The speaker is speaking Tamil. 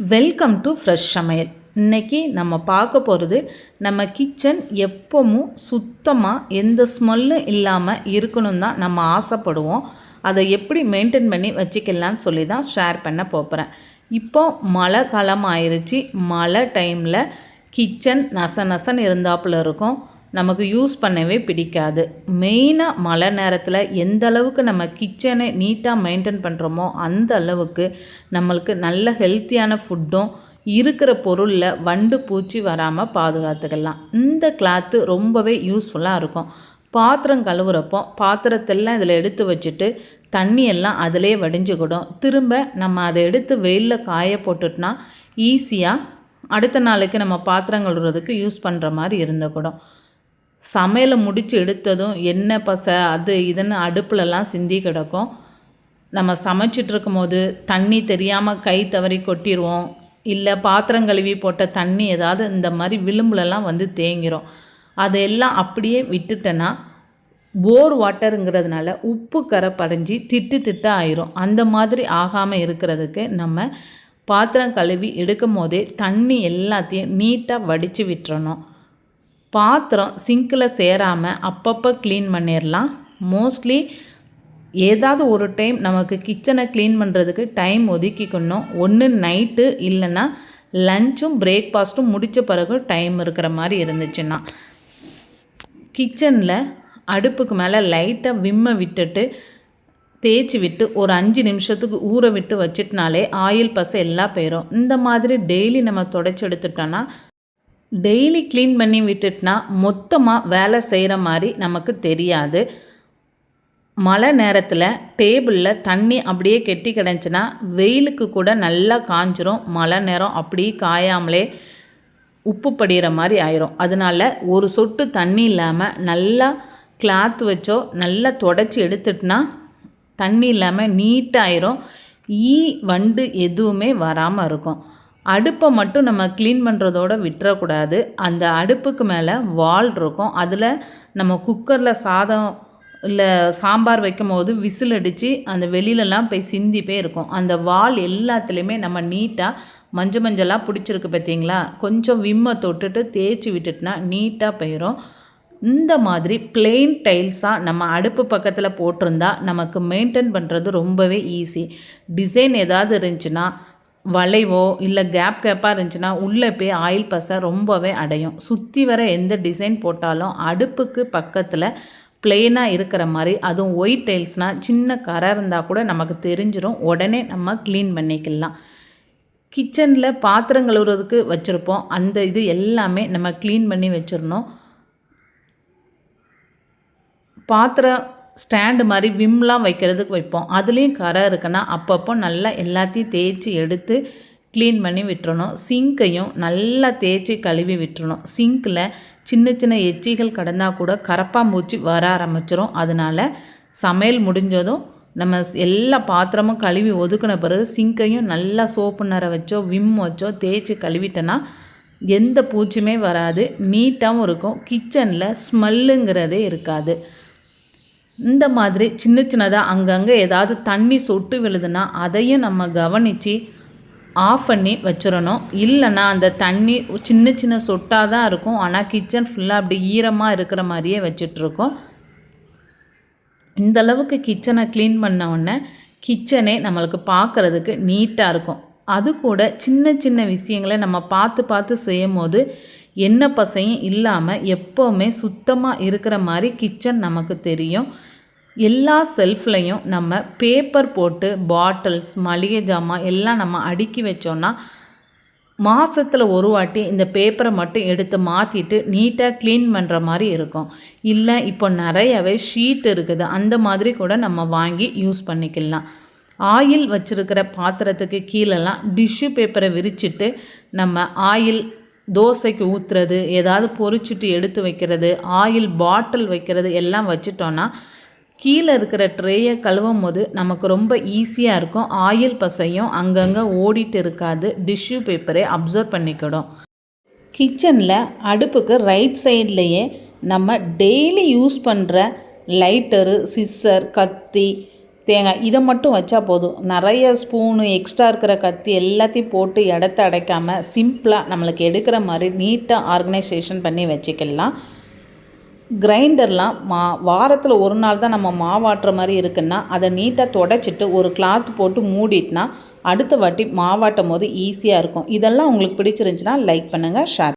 வெல்கம் டு ஃப்ரெஷ் சமையல் இன்னைக்கு நம்ம பார்க்க போகிறது நம்ம கிச்சன் எப்பவும் சுத்தமாக எந்த ஸ்மெல்லும் இல்லாமல் இருக்கணும் தான் நம்ம ஆசைப்படுவோம். அதை எப்படி மெயின்டைன் பண்ணி வச்சுக்கலாம்னு சொல்லி தான் ஷேர் பண்ண போகிறேன் இப்போ மழை காலம் ஆயிடுச்சு மழை டைமில் கிச்சன் நச நசன்னு இருந்தாப்புல இருக்கும். நமக்கு யூஸ் பண்ணவே பிடிக்காது. மெயினாக மழை நேரத்தில் எந்த அளவுக்கு நம்ம கிச்சனை நீட்டாக மெயின்டைன் பண்ணுறோமோ அந்த அளவுக்கு நம்மளுக்கு நல்ல ஹெல்த்தியான ஃபுட்டும் இருக்கிற பொருளில் வண்டு பூச்சி வராமல் பாதுகாத்துக்கலாம். இந்த கிளாத்து ரொம்பவே யூஸ்ஃபுல்லாக இருக்கும். பாத்திரம் கழுவுறப்போ பாத்திரத்தெல்லாம் இதில் எடுத்து வச்சுட்டு தண்ணியெல்லாம் அதிலே வடிஞ்சுக்கிடும். திரும்ப நம்ம அதை எடுத்து வெயிலில் காய போட்டுட்டோன்னா ஈஸியாக அடுத்த நாளைக்கு நம்ம பாத்திரம் கழுவுறதுக்கு யூஸ் பண்ணுற மாதிரி இருந்துக்கூடும். சமையலை முடித்து எடுத்ததும் எண்ணெய் பசை அது இதுன்னு அடுப்புலலாம் சிந்தி கிடக்கும். நம்ம சமைச்சிட்ருக்கும் போது தண்ணி தெரியாமல் கை தவறி கொட்டிடுவோம் இல்லை பாத்திரம் கழுவி போட்ட தண்ணி ஏதாவது இந்த மாதிரி விளிம்புலலாம் வந்து தேங்கிரும். அதையெல்லாம் அப்படியே விட்டுட்டேன்னா போர் வாட்டருங்கிறதுனால உப்பு கரை படைஞ்சி திட்டு திட்ட ஆயிரும். அந்த மாதிரி ஆகாமல் இருக்கிறதுக்கு நம்ம பாத்திரம் கழுவி எடுக்கும் போதே தண்ணி எல்லாத்தையும் நீட்டாக வடித்து விட்டுறணும். பாத்திரம் சிங்கில் சேராமல் அப்பப்போ க்ளீன் பண்ணிடலாம் மோஸ்ட்லி ஏதாவது ஒரு டைம் நமக்கு கிச்சனை க்ளீன் பண்ணுறதுக்கு டைம் ஒதுக்கிக்கணும். ஒன்று நைட்டு இல்லைன்னா லஞ்சும் பிரேக்ஃபாஸ்ட்டும் முடித்த பிறகு டைம் இருக்கிற மாதிரி இருந்துச்சுன்னா. கிச்சனில் அடுப்புக்கு மேலே லைட்டாக விம்மை விட்டுட்டு தேய்ச்சி விட்டு ஒரு அஞ்சு நிமிஷத்துக்கு ஊற விட்டு வச்சிட்டனாலே ஆயில் பசை எல்லாம் போயிடும் இந்த மாதிரி டெய்லி நம்ம தொடச்சி எடுத்துட்டோன்னா டெய்லி க்ளீன் பண்ணி விட்டுட்டுனா மொத்தமாக வேலை செய்கிற மாதிரி நமக்கு தெரியாது. மழை நேரத்தில் டேபிளில் தண்ணி அப்படியே கெட்டி கிடந்துச்சுன்னா வெயிலுக்கு கூட நல்லா காஞ்சிரும். மழை நேரம் அப்படியே காயாமலே உப்பு படிகிற மாதிரி ஆயிரும். அதனால் ஒரு சொட்டு தண்ணி இல்லாமல் நல்லா கிளாத் வச்சோ நல்லா தொடச்சி எடுத்துட்டுனா தண்ணி இல்லாமல் நீட்டாயிரும் ஈ வண்டு எதுவுமே வராமல் இருக்கும். அடுப்பை மட்டும் நம்ம க்ளீன் பண்ணுறதோட விட்டுறக்கூடாது. அந்த அடுப்புக்கு மேலே வால் இருக்கும். அதில் நம்ம குக்கரில் சாதம் இல்லை சாம்பார் வைக்கும் போது விசில் அடித்து அந்த வெளியிலலாம் போய் சிந்தி போய் இருக்கும். அந்த வால் எல்லாத்துலேயுமே நம்ம நீட்டாக மஞ்சள் மஞ்சளாக பிடிச்சிருக்கு பார்த்தீங்களா கொஞ்சம் விம்மை தொட்டுட்டு தேய்ச்சி விட்டுட்டுனா நீட்டாக போயிடும் இந்த மாதிரி பிளெயின் டைல்ஸாக நம்ம அடுப்பு பக்கத்தில் போட்டிருந்தா நமக்கு மெயின்டைன் பண்ணுறது ரொம்பவே ஈஸி டிசைன் ஏதாவது இருந்துச்சுன்னா வளைவோ இல்லை கேப் கேப்பாக இருந்துச்சுன்னா உள்ளே போய் ஆயில் பசை ரொம்பவே அடையும். சுற்றி வர எந்த டிசைன் போட்டாலும் அடுப்புக்கு பக்கத்தில் பிளெயினாக இருக்கிற மாதிரி அதுவும் ஒயிட் டைல்ஸ்னால் சின்ன கரை இருந்தால் கூட நமக்கு தெரிஞ்சிடும் உடனே நம்ம க்ளீன் பண்ணிக்கலாம். கிச்சனில் பாத்திரம் கழுவுறதுக்கு வச்சுருப்போம். அந்த இது எல்லாமே நம்ம க்ளீன் பண்ணி வச்சிடணும் பாத்திரம் ஸ்டாண்டு மாதிரி விம்லாம் வைக்கிறதுக்கு வைப்போம். அதுலேயும் கரை இருக்குன்னா அப்பப்போ நல்லா எல்லாத்தையும் தேய்ச்சி எடுத்து க்ளீன் பண்ணி விட்டுறணும். சிங்க்கையும் நல்லா தேய்ச்சி கழுவி விட்டுறணும். சிங்க்கில் சின்ன சின்ன எச்சிகள் கடந்தால் கூட கரப்பாம்பூச்சி வர ஆரம்பிச்சிரும். அதனால் சமையல் முடிஞ்சதும் நம்ம எல்லா பாத்திரமும் கழுவி ஒதுக்கின பிறகு சிங்க்கையும் நல்லா சோப்பு நிற வச்சோ விம் வச்சோ தேய்ச்சி கழுவிட்டோன்னா எந்த பூச்சியுமே வராது. நீட்டாகவும் இருக்கும். கிச்சனில் ஸ்மெல்லுங்கிறதே இருக்காது. இந்த மாதிரி சின்ன சின்னதாக அங்கங்கே ஏதாவது தண்ணி சொட்டு விழுதுன்னா அதையும் நம்ம கவனித்து ஆஃப் பண்ணி வச்சிடணும். இல்லைன்னா அந்த தண்ணி சின்ன சின்ன சொட்டாக தான் இருக்கும். ஆனால் கிச்சன் ஃபுல்லாக அப்படி ஈரமாக இருக்கிற மாதிரியே வச்சிட்ருக்கோம். இந்த அளவுக்கு கிச்சனை க்ளீன் பண்ண உடனே கிச்சனே நம்மளுக்கு பார்க்குறதுக்கு நீட்டாக இருக்கும். அது கூட சின்ன சின்ன விஷயங்களை நம்ம பார்த்து பார்த்து செய்யும் போது எண்ணெய் பசையும் இல்லாமல் எப்போவுமே சுத்தமாக இருக்கிற மாதிரி கிச்சன் நமக்கு தெரியும். எல்லா செல்ஃப்லையும் நம்ம பேப்பர் போட்டு பாட்டில்ஸ் மளிகை ஜாமான் எல்லாம் நம்ம அடுக்கி வச்சோன்னா மாதத்தில் ஒரு வாட்டி இந்த பேப்பரை மட்டும் எடுத்து மாற்றிட்டு நீட்டாக க்ளீன் பண்ணுற மாதிரி இருக்கும். இல்லை இப்போ நிறையவே ஷீட் இருக்குது. அந்த மாதிரி கூட நம்ம வாங்கி யூஸ் பண்ணிக்கலாம். ஆயில் வச்சுருக்கிற பாத்திரத்துக்கு கீழெல்லாம் டிஷ்யூ பேப்பரை விரிச்சிட்டு நம்ம ஆயில் தோசைக்கு ஊற்றுறது ஏதாவது பொறிச்சிட்டு எடுத்து வைக்கிறது ஆயில் பாட்டில் வைக்கிறது எல்லாம் வச்சிட்டோன்னா கீழே இருக்கிற ட்ரேயை கழுவும் போது நமக்கு ரொம்ப ஈஸியாக இருக்கும். ஆயில் பசையும் அங்கங்கே ஓடிட்டு இருக்காது. டிஷ்யூ பேப்பரை அப்சர்வ் பண்ணிக்கிடும். கிச்சனில் அடுப்புக்கு ரைட் சைட்லேயே நம்ம டெய்லி யூஸ் பண்ணுற லைட்டரு சிஸ்ஸர் கத்தி தேங்காய். இதை மட்டும் வச்சா போதும். நிறைய ஸ்பூனு எக்ஸ்ட்ரா இருக்கிற கத்தி எல்லாத்தையும் போட்டு இடத்த அடைக்காமல் சிம்பிளாக நம்மளுக்கு எடுக்கிற மாதிரி நீட்டாக ஆர்கனைசேஷன் பண்ணி வச்சுக்கலாம். கிரைண்டர்லாம் மா வாரத்தில் ஒரு நாள் தான் நம்ம மாவாட்டுற மாதிரி இருக்குன்னா அதை நீட்டாக தொடச்சிட்டு ஒரு கிளாத் போட்டு மூடிட்டுனா அடுத்த வாட்டி மாவாட்டும் போது ஈஸியாக இருக்கும். இதெல்லாம் உங்களுக்கு பிடிச்சிருந்துச்சுன்னா லைக் பண்ணுங்கள் ஷேர்